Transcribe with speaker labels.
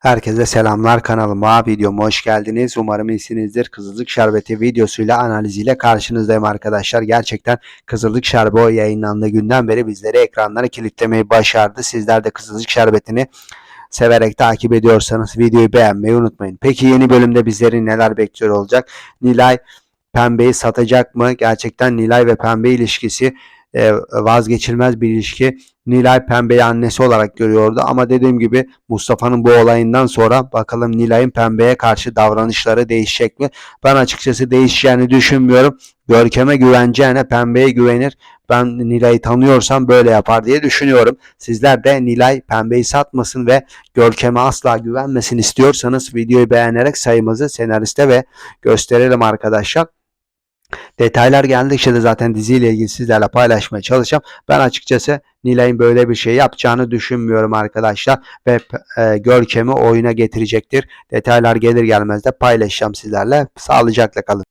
Speaker 1: Herkese selamlar kanalıma videoma hoş geldiniz. Umarım iyisinizdir. Kızılcık Şerbeti videosuyla analiziyle karşınızdayım arkadaşlar. Gerçekten Kızılcık Şerbeti yayınlandığı günden beri bizleri ekranlara kilitlemeyi başardı. Sizler de Kızılcık Şerbeti'ni severek takip ediyorsanız videoyu beğenmeyi unutmayın. Peki yeni bölümde bizleri neler bekliyor olacak? Nilay Pembe'yi satacak mı? Gerçekten Nilay ve Pembe ilişkisi e, vazgeçilmez bir ilişki. Nilay Pembe'yi annesi olarak görüyordu ama dediğim gibi Mustafa'nın bu olayından sonra bakalım Nilay'ın Pembe'ye karşı davranışları değişecek mi? Ben açıkçası değişeceğini düşünmüyorum. Görkem'e güveneceğine Pembe'ye güvenir. Ben Nilay'ı tanıyorsam böyle yapar diye düşünüyorum. Sizler de Nilay Pembe'yi satmasın ve Görkem'e asla güvenmesin istiyorsanız videoyu beğenerek sayımızı senariste ve gösterelim arkadaşlar. Detaylar geldikçe de zaten diziyle ilgili sizlerle paylaşmaya çalışacağım. Ben açıkçası Nilay'ın böyle bir şey yapacağını düşünmüyorum arkadaşlar. Ve e, Görkem'i oyuna getirecektir. Detaylar gelir gelmez de paylaşacağım sizlerle. Sağlıcakla kalın.